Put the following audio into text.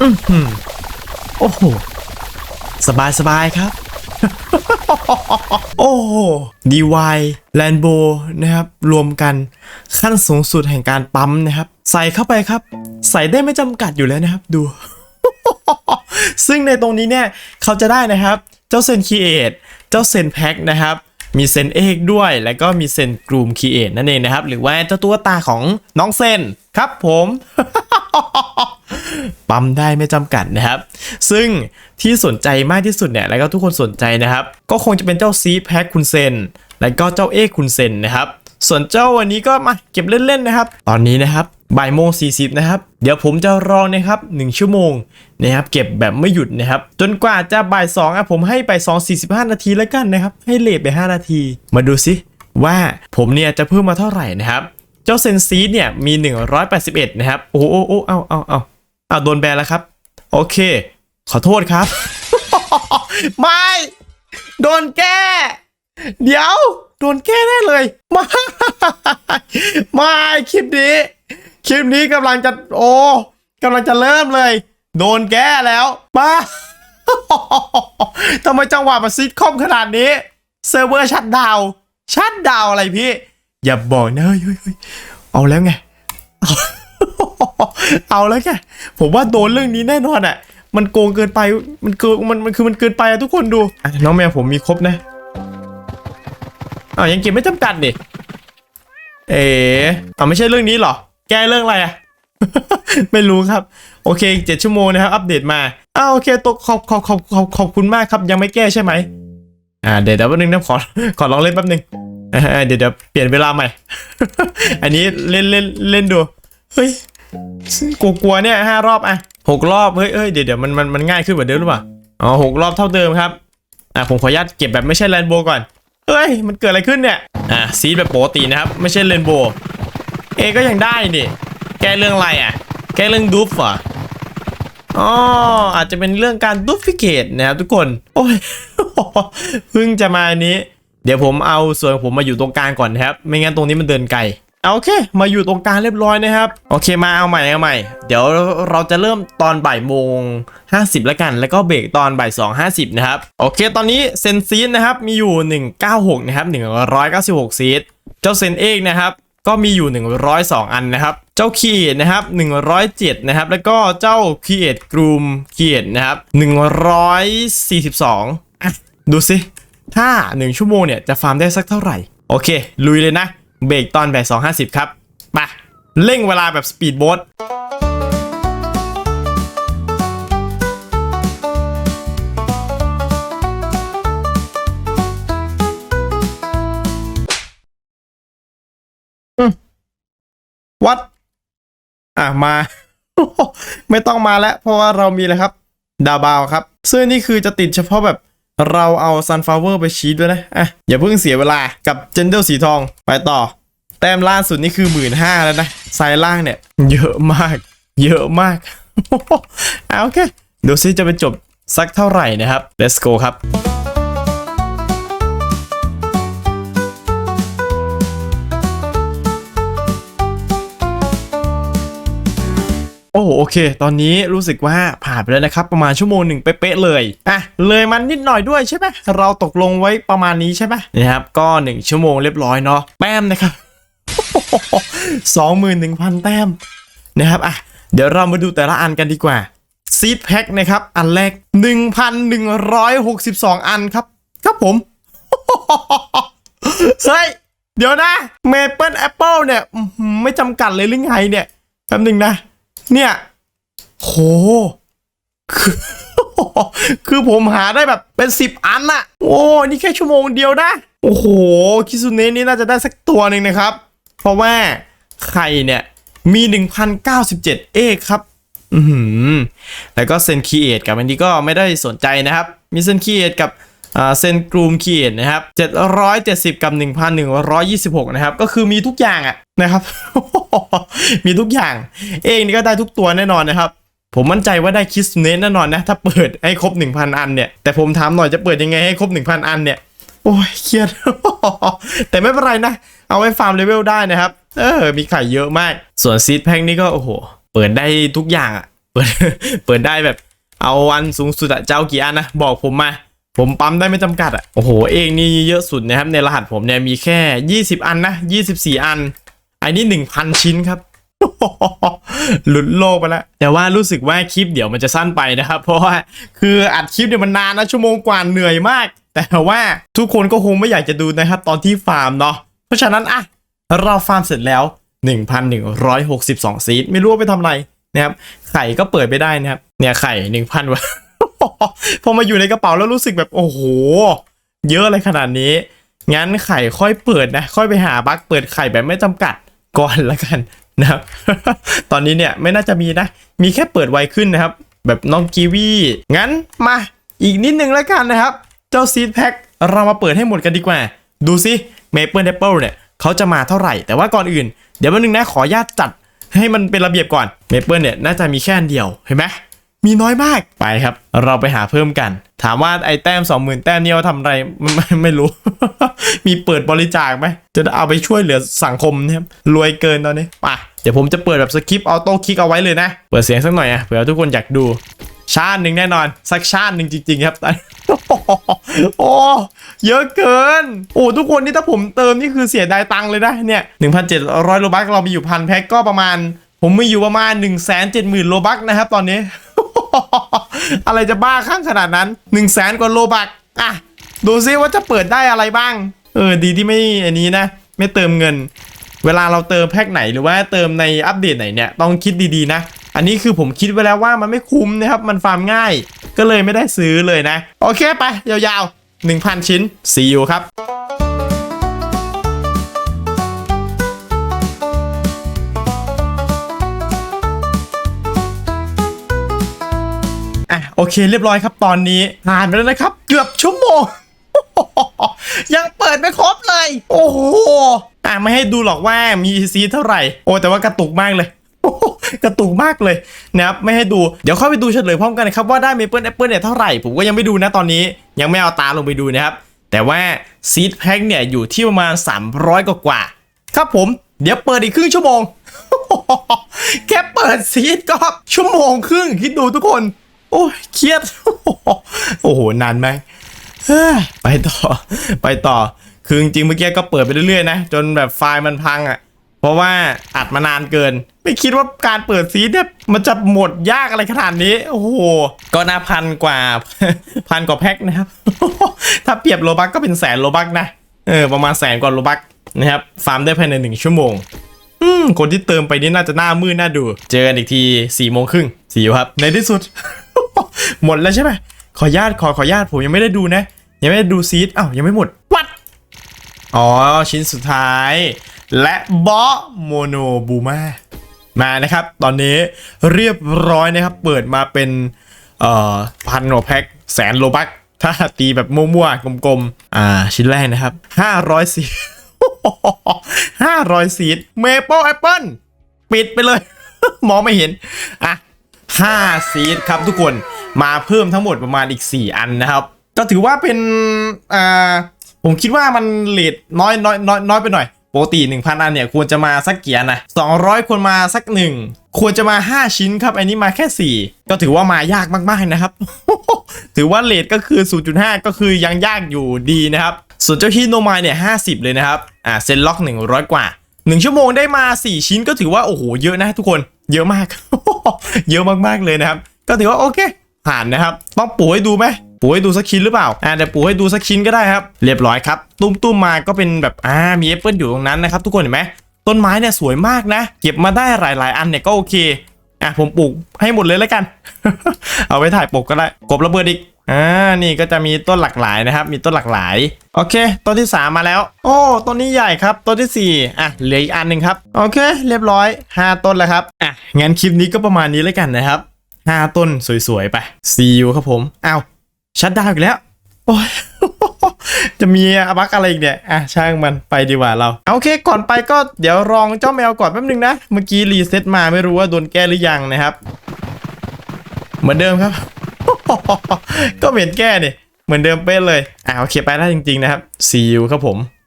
อื้อหือโอ้โห สบายสบายครับ โอ้โหดีวายแลนโบนะครับ รวมกันขั้นสูงสุดแห่งการปั๊มนะครับ ใส่เข้าไปครับ ใส่ได้ไม่จำกัดอยู่แล้วนะครับ ดู ซึ่งในตรงนี้เนี่ย เขาจะได้นะครับ เจ้าเซนคีเอทเจ้าเซนแพ็คนะครับมีเซนเอกด้วย แล้วก็มีเซนกรูมคีเอทนั่นเองนะครับ หรือว่าเจ้าตัวตาของน้องเซนครับผม ปั๊มได้ไม่จำกัดนะครับ ซึ่งที่สนใจมากที่สุดเนี่ย แล้วก็ทุกคนสนใจนะครับ ก็คงจะเป็นเจ้าซีแพ็คคุณเซน แล้วก็เจ้าเอกคุณเซนนะครับ ส่วนเจ้าวันนี้ก็มาเก็บเล่นๆนะครับ ตอนนี้นะครับบ่ายโมงสี่สิบนะครับ เดี๋ยวผมจะรอนะครับหนึ่งชั่วโมงนะครับ เก็บแบบไม่หยุดนะครับ จนกว่าจะบ่ายสองอะผมให้ไปสองสี่สิบห้านาทีแล้วกันนะครับ ให้เลทไปห้านาที มาดูสิว่าผมเนี่ยจะเพิ่มมาเท่าไหร่นะครับ เจ้าเซนซีเนี่ยมี 181 นะครับ โอ้โอ้โอ้เอาเอาเอา อาโดนแบนแล้วครับ โอเค ขอโทษครับ ไม่ โดนแก้ เดี๋ยว โดนแก้ได้เลย ไม่ไม่คลิปนี้ คลิปนี้กำลังจะโอ้กำลังจะเริ่มเลย โดนแก้แล้วมาทำไมจังหวะมันซิทคอมขนาดนี้ เซิร์ฟเวอร์ชัดดาว ชัดดาวอะไรพี่ อย่าบอกนะเฮ้ยเอาแล้วไง เอาแล้วไงผมว่าโดนเรื่องนี้แน่นอนอะ มันโกงเกินไป มันเกินมันมันคือมันเกินไปอะทุกคนดูน้องแมวผมมีครบนะอ้าวยังเก็บไม่จำกัดดิเอ๋อไม่ใช่เรื่องนี้หรอ แก้เรื่องอะไรอะไม่รู้ครับ โอเคเจ็ดชั่วโมงนะครับ อัปเดตมาอ้าวโอเคตกขอบขอบขอบขอบขอบคุณมากครับ ยังไม่แก้ใช่ไหมอ่าเดี๋ยวเดี๋ยวแป๊บนึงนะขอขอลองเล่นแป๊บนึงอ่าเดี๋ยวเดี๋ยวเปลี่ยนเวลาใหม่ อันนี้เล่นเล่นเล่นดู เฮ้ย กลัวกลัวๆเนี่ยห้ารอบอะหกรอบเฮ้ยเอ้ยเดี๋ยวเดี๋ยวมันมันมันง่ายขึ้นกว่าเดิมหรือเปล่าอ๋อหกรอบเท่าเดิมครับอะผมขออนุญาตเก็บแบบไม่ใช่แรนโบวก่อนเฮ้ยมันเกิดอะไรขึ้นเนี่ยอะซีดแบบปกตินะครับ ไม่ใช่เรนโบเอก็ยังได้นี่แก้เรื่องอะไรอะ แก้เรื่องดูฟเหรออ๋ออาจจะเป็นเรื่องการดูฟิเคตนะครับทุกคนโอ้ยเพิ่งจะมาอันนี้ เดี๋ยวผมเอาส่วนผมมาอยู่ตรงกลางก่อนนะครับ ไม่งั้นตรงนี้มันเดินไกล โอเค มาอยู่ตรงกลางเรียบร้อยนะครับ โอเคมาเอาใหม่เอาใหม่ เดี๋ยวเราจะเริ่มตอนบ่ายโมง50แล้วกัน แล้วก็เบรกตอนบ่าย2 50นะครับ โอเค ตอนนี้เซนซีนนะครับ มีอยู่ 196 นะครับ 196 ซีดเจ้าเซนเอกนะครับ ก็มีอยู่ 102 อันนะครับ เจ้าคีเอทนะครับ 107 นะครับ แล้วก็เจ้าคีเอทกรูมคีเอทนะครับ 142อะดูสิถ้า 1 ชั่วโมงเนี่ยจะฟาร์มได้สักเท่าไหร่ โอเค ลุยเลยนะ เบรกตอนแบบ250ครับไปเร่งเวลาแบบสปีดโบ๊ทวัด อะ มา ไม่ต้องมาแล้ว เพราะว่าเรามีแล้วครับ ดาบาวครับ ซึ่งนี่คือจะติดเฉพาะแบบ เราเอาซันฟลาเวอร์ไปชีดด้วยนะอะอย่าเพิ่งเสียเวลากับเจนเดลสีทองไปต่อ แต้มล่าสุดนี่คือหมื่นห้าแล้วนะสายล่างเนี่ย เยอะมาก เยอะมากอะโอเคเดี๋ยวซิจะไปจบสักเท่าไหร่นะครับ let's go ครับ อ้โอเค ตอนนี้รู้สึกว่าผ่านไปแล้วนะครับ ประมาณชั่วโมงหนึ่งเป๊ะเลย อะ เลยมันนิดหน่อยด้วยใช่ไหมเราตกลงไว้ประมาณนี้ใช่ไหมนะครับ ก็ 1 ชั่วโมงเรียบร้อยเนาะแต้มนะครับสองหมื่นหนึ่งพันแต้มนะครับอะเดี๋ยวเรามาดูแต่ละอันกันดีกว่าซีดแพ็คนะครับ อันแรก 1,162 อันครับ ครับผม เฮ้ย เดี๋ยวนะเมเปิลแอปเปิลเนี่ย ไม่จำกัดเลยหรือไงเนี่ยแป๊บหนึงนะ เนี่ย โห คือคือผมหาได้แบบเป็นสิบอันอะโอ้นี่แค่ชั่วโมงเดียวนะ โอ้โห คิซุเนะนี่น่าจะได้สักตัวหนึ่งนะครับ เพราะว่าไข่เนี่ยมี 1,097 เอกครับ อือหือแล้วก็เซนคีเอทกับอันนี้ก็ไม่ได้สนใจนะครับ มีเซนคีเอทกับ เซนกรูมคีเอทนะครับ770 กับ 1,126 นะครับ ก็คือมีทุกอย่างอะนะครับ มีทุกอย่าง เองนี่ก็ได้ทุกตัวแน่นอนนะครับ ผมมั่นใจว่าได้คิสเนสแน่นอนนะ ถ้าเปิดให้ครบ 1,000 อันเนี่ย แต่ผมถามหน่อยจะเปิดยังไงให้ครบ 1,000 อันเนี่ย โอ้ยเครียด แต่ไม่เป็นไรนะ เอาไว้ฟาร์มเลเวลได้นะครับ เออ มีไข่เยอะมาก ส่วนซีดแพ็กนี่ก็โอ้โห เปิดได้ทุกอย่างอะเปิด เปิดได้แบบ เอาอันสูงสุดอะเจ้ากี่อันนะ บอกผมมา ผมปั๊มได้ไม่จำกัดอะโอ้โห เองนี่เยอะสุดนะครับ ในรหัสผมเนี่ยมีแค่ 20 อันนะ24 อัน อันนี้ 1,000 ชิ้นครับ หลุดโลกไปแล้ว แต่ว่ารู้สึกว่าคลิปเดี๋ยวมันจะสั้นไปนะครับ เพราะว่าคืออัดคลิปเนี่ยมันนานนะชั่วโมงกว่าเหนื่อยมาก แต่ว่าทุกคนก็คงไม่อยากจะดูนะครับตอนที่ฟาร์มเนาะ เพราะฉะนั้นอะเราฟาร์มเสร็จแล้ว 1,162 ซีดไม่รู้ว่าไปทำอะไรนะครับ ไข่ก็เปิดไปได้นะครับ เนี่ยไข่1,000วะ พอมาอยู่ในกระเป๋าแล้วรู้สึกแบบโอ้โห เยอะเลยขนาดนี้ งั้นไข่ค่อยเปิดนะ ค่อยไปหาบั๊กเปิดไข่แบบไม่จำกัดก่อนละกันนะครับตอนนี้เนี่ยไม่น่าจะมีนะ มีแค่เปิดไวขึ้นนะครับ แบบน้องกีวีงั้นมาอีกนิดนึงแล้วกันนะครับ เจ้าซีดแพ็คเรามาเปิดให้หมดกันดีกว่า ดูสิเมเปิลแอปเปิลเนี่ยเขาจะมาเท่าไหร่ แต่ว่าก่อนอื่น เดี๋ยววันนึงนะขออนุญาตจัดให้มันเป็นระเบียบก่อนเมเปิลเนี่ยน่าจะมีแค่อันเดียวเห็นไหม มีน้อยมากไปครับ เราไปหาเพิ่มกัน ถามว่าไอ้แต้ม20,000แต้มนี่เอาทำอะไรไม่ไม่รู้ มีเปิดบริจาคไหมจะเอาไปช่วยเหลือสังคมนะครับรวยเกินตอนนี้ป่ะเดี๋ยวผมจะเปิดแบบสคริปต์ออโต้คลิกเอาไว้เลยนะ เปิดเสียงสักหน่อยอะเผื่อทุกคนอยากดูชาติหนึ่งแน่นอน สักชาติหนึ่งจริง ๆ ครับโอ้เยอะเกิน โอ้ทุกคนนี่ถ้าผมเติมนี่คือเสียดายตังค์เลยนะเนี่ย1,700โลบักเรามีอยู่พันแพ็กก็ประมาณ ผมมีอยู่ประมาณ1 7 0 0 0 0โลบักนะครับตอนนี้ อะไรจะบ้าข้างขนาดนั้น1 0 0 0 0แสนกว่าโลบักอะดูซิว่าจะเปิดได้อะไรบ้าง เออดีที่ไม่อันนี้นะ ไม่เติมเงิน เวลาเราเติมแพ็คไหนหรือว่าเติมในอัปเดตไหนเนี่ยต้องคิดดีๆนะ อันนี้คือผมคิดไว้แล้วว่ามันไม่คุ้มนะครับมันฟาร์มง่าย ก็เลยไม่ได้ซื้อเลยนะ โอเคไปยาวๆ 1,000 ชิ้น see you ครับ โอเคเรียบร้อยครับ ตอนนี้ผ่านไปแล้วนะครับ เกือบชั่วโมง ยังเปิดไม่ครบเลย โอ้โหอะไม่ให้ดูหรอกว่ามีซีเท่าไหร่ โอ้แต่ว่ากระตุกมากเลยกระตุกมากเลยนะครับไม่ให้ดูเดี๋ยวเข้าไปดูเฉลยพร้อมกันนะครับว่าได้เมเปิลแอปเปิลเนี่ยเท่าไหร่ผมก็ยังไม่ดูนะตอนนี้ ยังไม่เอาตาลงไปดูนะครับ แต่ว่าซีดแพ็คเนี่ยอยู่ที่ประมาณ 300 กว่ากว่าครับผมเดี๋ยวเปิดอีกครึ่งชั่วโมง แค่เปิดซีดก็ชั่วโมงครึ่งคิดดูทุกคน โอ้ยเครียด โอ้โห นานไหมไปต่อ ไปต่อ คือจริงเมื่อกี้ก็เปิดไปเรื่อยๆนะ จนแบบไฟล์มันพังอะ่ะ เพราะว่าอัดมานานเกิน ไม่คิดว่าการเปิดซีเนี่ยมันจะหมดยากอะไรขนาดนี้ โอ้โห ก็น่าพันกว่า พันกว่าแพ็คนะครับ ถ้าเปรียบโลบักก็เป็นแสนโลบักนะ เออ ประมาณแสนกว่าโลบักนะครับ ฟาร์มได้ภายในหนึ่งชั่วโมงอืมคนที่เติมไปนี่น่าจะหน้ามืดหน้าดู เจอกันอีกทีสี่โมงครึ่งสี่ครับ ในที่สุดหมดแล้วใช่ไหมขอญาตขอขอญาตผมยังไม่ได้ดูนะ ยังไม่ได้ดูซีดอ้าวยังไม่หมดวัดอ๋อ ชิ้นสุดท้าย และบอโมโนบูมามานะครับ ตอนนี้เรียบร้อยนะครับ เปิดมาเป็นเอ่อพันโนแพ็คแสนโลบักถ้าตีแบบมั่วๆกลมๆ อ่า ชิ้นแรกนะครับ 500ซีด500ซีดเมเปิลแอปเปิลปิดไปเลย มองไม่เห็น อะ 5 ซีดครับทุกคนมาเพิ่มทั้งหมดประมาณอีก 4 อันนะครับ ก็ถือว่าเป็นอ่าผมคิดว่ามันเลทน้อยน้อยน้อยน้อยไปหน่อยปกติ 1,000 อันเนี่ย ควรจะมาสักเกี่อันะ200 ควรมาสักหนึ่งควรจะมา 5 ชิ้นครับ อันนี้มาแค่ 4 ก็ถือว่ามายากมากๆนะครับ ถือว่าเลทก็คือ 0.5 ก็คือยังยากอยู่ดีนะครับ ส่วนเจ้าฮีโนมายเนี่ย 50 เลยนะครับ อ่า เซนล็อก 100 กว่า 1ชั่วโมงได้มา 4 ชิ้นก็ถือว่าโอ้โหเยอะนะทุกคนเยอะมาก เยอะมากๆเลยนะครับ ก็ถือว่าโอเคผ่านนะครับ ต้องปูให้ดูไหมปูให้ดูสักชิ้นหรือเปล่าอ่าแต่ปูให้ดูสักชิ้นก็ได้ครับ เรียบร้อยครับ ตุ้มตุ้มๆมาก็เป็นแบบอ่ามีแอปเปิลอยู่ตรงนั้นนะครับ ทุกคนเห็นไหมต้นไม้เนี่ยสวยมากนะ เก็บมาได้หลาย ๆ อันเนี่ยก็โอเคอะผมปลูกให้หมดเลยแล้วกัน เอาไว้ถ่ายปกก็ได้กบระเบิดอีก อ่านี่ก็จะมีต้นหลากหลายนะครับ มีต้นหลากหลายโอเค ต้นที่ 3 มาแล้ว โอ้ต้นนี้ใหญ่ครับ ต้นที่ 4 อะเหลืออีกอันหนึ่งครับโอเค เรียบร้อย 5 ต้นแล้วครับอะงั้นคลิปนี้ก็ประมาณนี้แล้วกันนะครับ 5 ต้นสวยๆไป see you ครับผมอ้าวชัดดาวอีกแล้วโอ้ยจะมีอาบักอะไรอีกเนี่ย อะช่างมันไปดีกว่าเราเอาโอเค ก่อนไปก็เดี๋ยวลองเจ้าแมวก่อนแป๊บนึงนะ เมื่อกี้รีเซ็ตมาไม่รู้ว่าโดนแก้หรือยังนะครับ เหมือนเดิมครับ ก็เหมือนแก้เนี่ยเหมือนเดิมเป๊ะเลยอ่าโอเคไปได้จริง ๆ นะครับ see you ครับผม